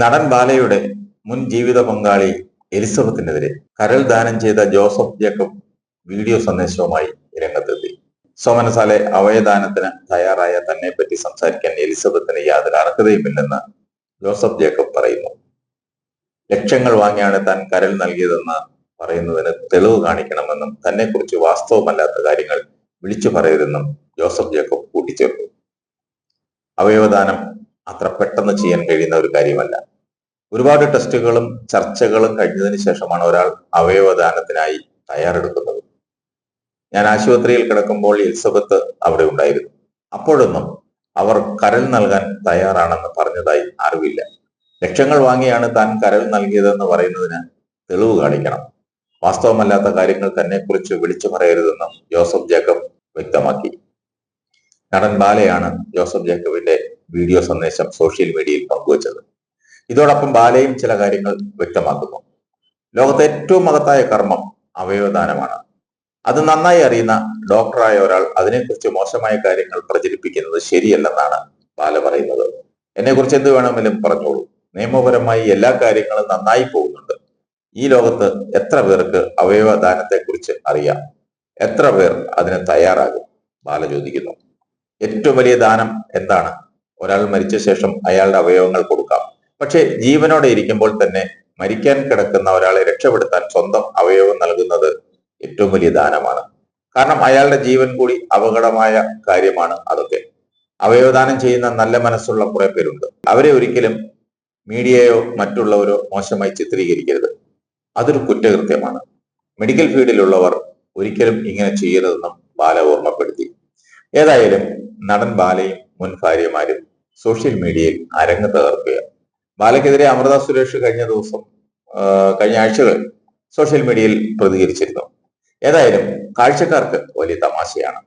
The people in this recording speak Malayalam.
നടൻ ബാലയുടെ മുൻ ജീവിത പങ്കാളി എലിസബത്തിനെതിരെ കരൾ ദാനം ചെയ്ത ജോസഫ് ജേക്കബ് വീഡിയോ സന്ദേശവുമായി രംഗത്തെത്തി. സോമനസാലെ അവയദാനത്തിന് തയ്യാറായ തന്നെ പറ്റി സംസാരിക്കാൻ എലിസബത്തിന് യാതൊരു അർഹതയുമില്ലെന്ന് ജോസഫ് ജേക്കബ് പറയുന്നു. ലക്ഷങ്ങൾ വാങ്ങിയാണ് താൻ കരൾ നൽകിയതെന്ന് പറയുന്നതിന് തെളിവ് കാണിക്കണമെന്നും തന്നെക്കുറിച്ച് വാസ്തവമല്ലാത്ത കാര്യങ്ങൾ വിളിച്ചു പറയരുതെന്നും ജോസഫ് ജേക്കബ് കൂട്ടിച്ചേർത്തു. അവയവദാനം അത്ര പെട്ടെന്ന് ചെയ്യാൻ കഴിയുന്ന ഒരു കാര്യമല്ല. ഒരുപാട് ടെസ്റ്റുകളും ചർച്ചകളും കഴിഞ്ഞതിന് ശേഷമാണ് ഒരാൾ അവയവദാനത്തിനായി തയ്യാറെടുക്കുന്നത്. ഞാൻ ആശുപത്രിയിൽ കിടക്കുമ്പോൾ എലിസബത്ത് അവിടെ ഉണ്ടായിരുന്നു. അപ്പോഴൊന്നും അവർ കരൽ നൽകാൻ തയ്യാറാണെന്ന് പറഞ്ഞതായി അറിവില്ല. ലക്ഷങ്ങൾ വാങ്ങിയാണ് താൻ കരൽ നൽകിയതെന്ന് പറയുന്നതിന് തെളിവ് കാണിക്കണം. വാസ്തവമല്ലാത്ത കാര്യങ്ങൾ തന്നെക്കുറിച്ച് വിളിച്ചു പറയരുതെന്നും ജോസഫ് ജേക്കബ് വ്യക്തമാക്കി. നടൻ ബാലയാണ് ജോസഫ് ജേക്കബിന്റെ വീഡിയോ സന്ദേശം സോഷ്യൽ മീഡിയയിൽ പങ്കുവച്ചത്. ഇതോടൊപ്പം ബാലയും ചില കാര്യങ്ങൾ വ്യക്തമാക്കുന്നു. ലോകത്തെ ഏറ്റവും മഹത്തായ കർമ്മം അവയവദാനമാണ്. അത് നന്നായി അറിയുന്ന ഡോക്ടറായ ഒരാൾ അതിനെക്കുറിച്ച് മോശമായ കാര്യങ്ങൾ പ്രചരിപ്പിക്കുന്നത് ശരിയല്ലെന്നാണ് ബാല പറയുന്നത്. എന്നെക്കുറിച്ച് എന്ത് വേണമെങ്കിലും പറഞ്ഞോളൂ. നിയമപരമായി എല്ലാ കാര്യങ്ങളും നന്നായി പോകുന്നുണ്ട്. ഈ ലോകത്ത് എത്ര പേർക്ക് അവയവദാനത്തെക്കുറിച്ച് അറിയാം? എത്ര പേർ അതിന് തയ്യാറാകും? ബാല ചോദിക്കുന്നു. ഏറ്റവും വലിയ ദാനം എന്താണ്? ഒരാൾ മരിച്ച ശേഷം അയാളുടെ അവയവങ്ങൾ കൊടുക്കാം. പക്ഷെ ജീവനോടെ ഇരിക്കുമ്പോൾ തന്നെ മരിക്കാൻ കിടക്കുന്ന ഒരാളെ രക്ഷപ്പെടുത്താൻ സ്വന്തം അവയവം നൽകുന്നത് ഏറ്റവും വലിയ ദാനമാണ്. കാരണം അയാളുടെ ജീവൻ കൂടി അപകടമായ കാര്യമാണ് അതൊക്കെ. അവയവദാനം ചെയ്യുന്ന നല്ല മനസ്സുള്ള കുറെ പേരുണ്ട്. അവരെ ഒരിക്കലും മീഡിയയോ മറ്റുള്ളവരോ മോശമായി ചിത്രീകരിക്കരുത്. അതൊരു കുറ്റകൃത്യമാണ്. മെഡിക്കൽ ഫീൽഡിലുള്ളവർ ഒരിക്കലും ഇങ്ങനെ ചെയ്യരുതെന്നും ബാല ഓർമ്മപ്പെടുത്തി. ഏതായാലും നടൻ ബാലയും മുൻ ഭാര്യമാരും സോഷ്യൽ മീഡിയയിൽ അരങ്ങ് തകർക്കുകയാണ്. ബാലയ്ക്കെതിരെ അമൃത സുരേഷ് കഴിഞ്ഞ ദിവസം കഴിഞ്ഞ ആഴ്ചകളിൽ സോഷ്യൽ മീഡിയയിൽ പ്രതികരിച്ചിരുന്നു. ഏതായാലും കാഴ്ചക്കാർക്ക് വലിയ തമാശയാണ്.